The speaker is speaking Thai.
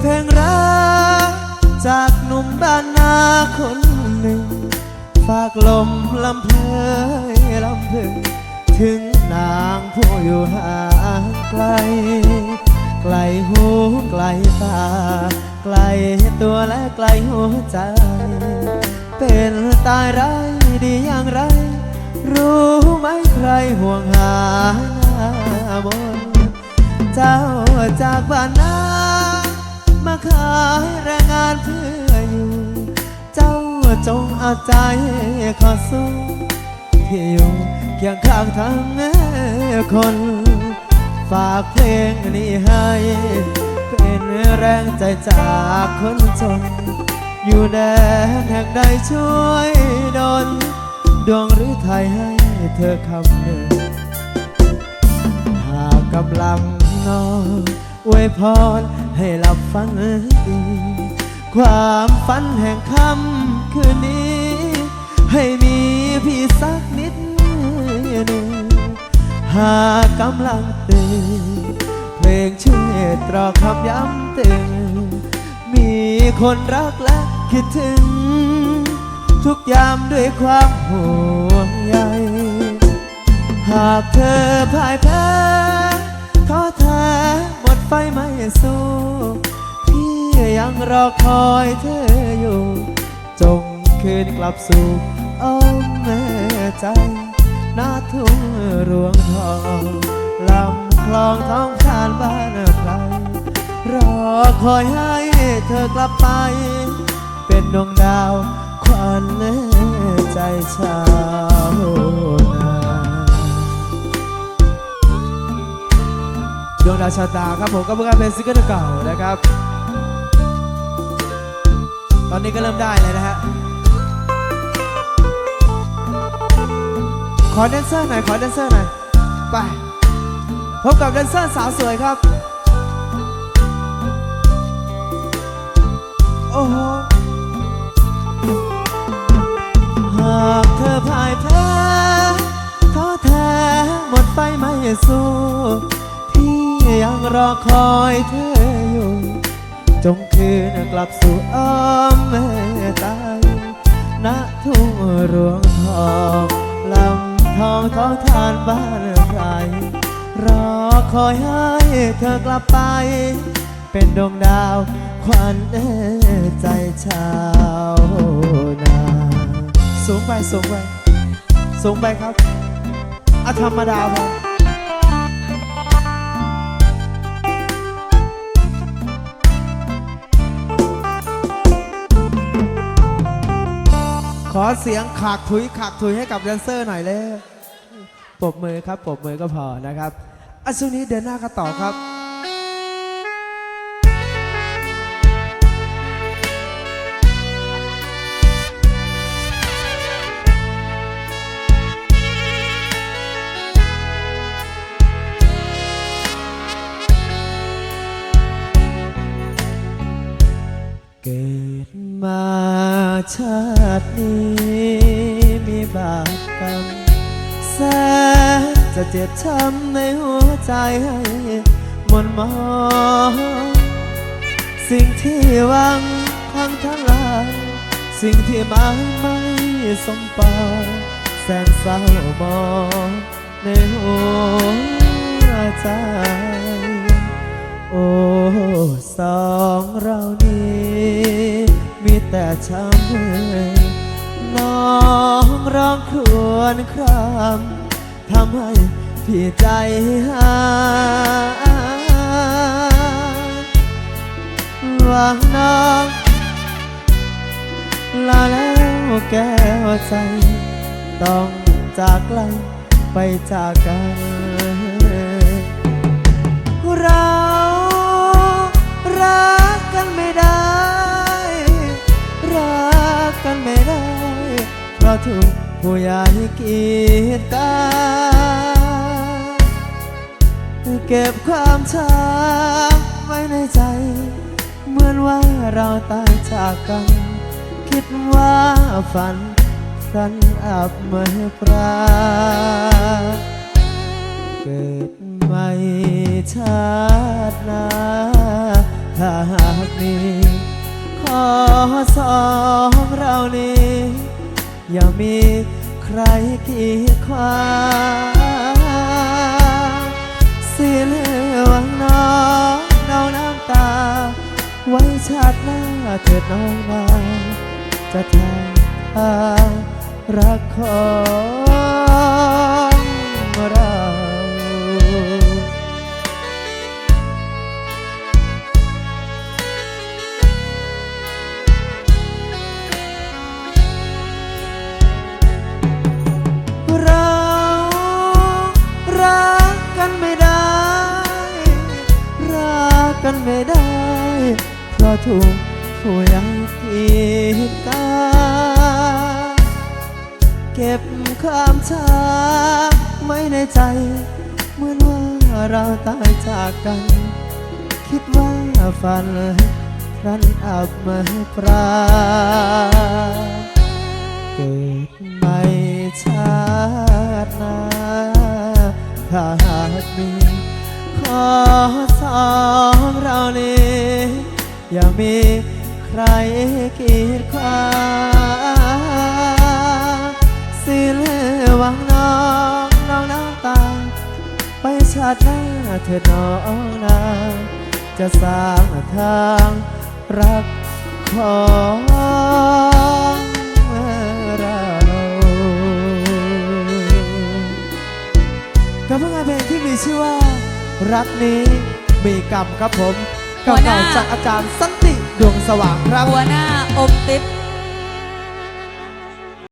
เพลงรัก จากหนุ่มบ้านนาคนหนึ่ง ฝากลมลำเพยลำพึงถึงนางผู้อยู่ห่างไกล ไกลหูไกลตาไกลตัวและไกลหัวใจ เป็นตายไรดีอย่างไร รู้ไหมใครห่วงหาหน้ามนเจ้าจากบ้านนา ขายแรงงานเพื่ออยู่ เจ้าจงเอาใจขอสู้ที่อยู่เคียงข้างทั้งคน ฝากเพลงนี้ให้ เป็นแรงใจจากคนจน อยู่แดนแห่งใดช่วยดลดวงหรือไทยให้เธอคำหนึ่งหากกำลังนอนอวยพร ให้หลับฝันดีความฝันแห่งค่ำคืนนี้ ให้มีพี่สักนิดหนึ่งหากกำลังตื่นเพลงช่วยตรอคำย้ำเตือนมีคนรักและคิดถึง ทุกยามด้วยความห่วงใยหากเธอพ่ายแพ้ท้อแท้หมด ไฟไม่สู้พี่ยังรอคอยเธออยู่ จงคืนกลับสู่อ้อมแม่ใจหน้าทุ่งรวงทองลำคลองท้องทานบ้านใครรอคอยให้เธอกลับไป เป็นดวงดาวควันใจชาวนา ดวงดาชะตาครับผมก็เพิ่งเป็นซิงเกิลเก่านะครับ ตอนนี้ก็เริ่มได้เลยนะฮะขอแดนเซอร์หน่อยขอแดนเซอร์หน่อยไปพบกับแดนเซอร์สาวสวยครับ โอ้โหหากเธอพ่ายแพ้ท้อแท้หมดไฟไม่สู้ ยังรอคอยเธออยู่ จงคืนกลับสู่อ้อมแม่ตายณทุ่งรวงทองลำทองท้องทานบ้านใครรอคอยให้เธอกลับไป เป็นดวงดาวควันใจชาวนาสูงไปสูงไปสูงไปครับอะธรรมดาพอข เสียงขากถุยขากถุยให้กับแดนเซอร์หน่อยเลยปรบมือครับปรบมือก็พอนะครับอะช่วงนี้เดินหน้ากันต่อครับ ชาตินี้มีบาปกรรมแสนจะเจ็บช้ำในหัวใจให้หมนหมองสิ่งที่หวังพังทลายสิ่งที่มาไม่สมปองแสนเศร้ามองในหัวใจโอ้สองเรานี้ แต่ช้ำน้องร้องครวญครามทำให้พี่ใจหายหวังน้องลาแล้วแก้วใจ ต้องจากไกลไปจากกันเรา ผู้ใหญ่กีดกันเก็บความช้ำไว้ในใจ เหมือนว่าเราตายจากกัน คิดว่าฝันสันอับเมื่อปราเกิดใหม่ชาติหน้าถ้าหากนี้ขอสองเรานี้ อย่ามีใครกีดขวางสีเหลืองน้องเราน้ำตา ไว้ชาติหน้าเถิดน้องมาจะทำทารักของ ถูกผู้ใหญ่กีดกันเก็บความช้าไว้ในใจ เหมือนว่าเราตายจากกัน คิดว่าฝันพลันอับมาปราเกิดใหม่ชาติหน้าถ้าหากมีขอสองเรา อย่ามีใครกีดขวางสิเลวังน้องน้องน้ำตา ไปชาติหน้าเถิดน้องนาจะสร้างทางรักของเรากับผลงานเพลงที่มีชื่อว่า รักนี้มีกรรมครับผม เก่าจากอาจารย์สันติดวงสว่างครับ หัวหน้าอมติ๊บ